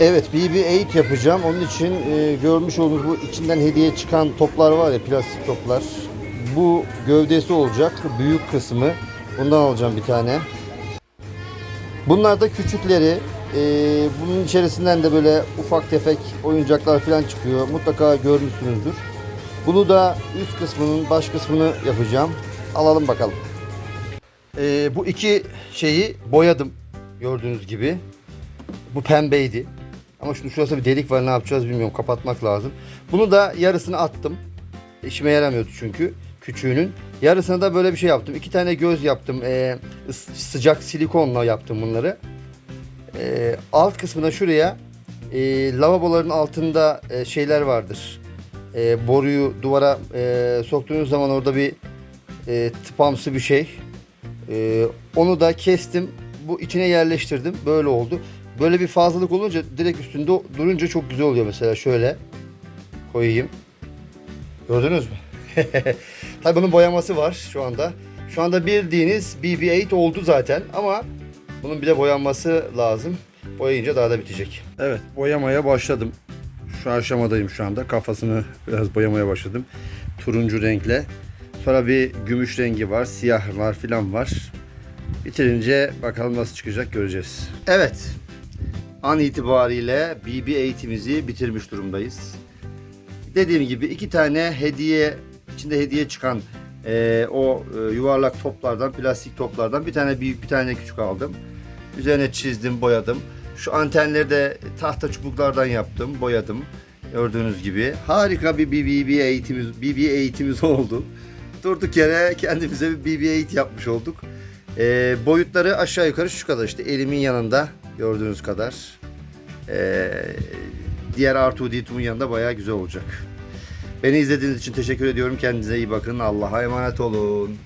Evet BB-8 yapacağım. Onun için e, görmüş olduğunuz bu içinden hediye çıkan toplar var ya plastik toplar. Bu gövdesi olacak. Büyük kısmı. Bundan alacağım bir tane. Bunlar da küçükleri. E, bunun içerisinden de böyle ufak tefek oyuncaklar falan çıkıyor. Mutlaka görmüşsünüzdür. Bunu da üst kısmının baş kısmını yapacağım. Alalım bakalım. E, bu iki şeyi boyadım. Gördüğünüz gibi. Bu pembeydi. Ama şimdi şurası bir delik var ne yapacağız bilmiyorum. Kapatmak lazım. Bunu da yarısını attım. İşime yaramıyordu çünkü küçüğünün. Yarısına da böyle bir şey yaptım. İki tane göz yaptım. Ee, sıcak silikonla yaptım bunları. Ee, alt kısmına şuraya e, lavaboların altında e, şeyler vardır. E, boruyu duvara e, soktuğunuz zaman orada bir e, tıpamsı bir şey. E, onu da kestim. Bu içine yerleştirdim. Böyle oldu. Böyle bir fazlalık olunca direkt üstünde durunca çok güzel oluyor mesela şöyle koyayım. Gördünüz mü? Tabii bunun boyaması var şu anda. Şu anda bildiğiniz BB-8 oldu zaten ama bunun bir de boyanması lazım. Boyayınca daha da bitecek. Evet boyamaya başladım. Şu aşamadayım şu anda. Kafasını biraz boyamaya başladım. Turuncu renkle. Sonra bir gümüş rengi var, siyah var filan var. Bitirince bakalım nasıl çıkacak göreceğiz. Evet. An itibariyle BB eğitimimizi bitirmiş durumdayız. Dediğim gibi iki tane hediye, içinde hediye çıkan eee, o e, yuvarlak toplardan, plastik toplardan bir tane büyük bir tane küçük aldım. Üzerine çizdim, boyadım. Şu antenleri de tahta çubuklardan yaptım, boyadım. Gördüğünüz gibi harika bir BB eğitimimiz, BB eğitimimiz oldu. Durduk yere kendimize bir BB eğit yapmış olduk. Ee, boyutları aşağı yukarı şu kadar işte elimin yanında gördüğünüz kadar. Ee, diğer R2D2'nun yanında bayağı güzel olacak. Beni izlediğiniz için teşekkür ediyorum. Kendinize iyi bakın. Allah'a emanet olun.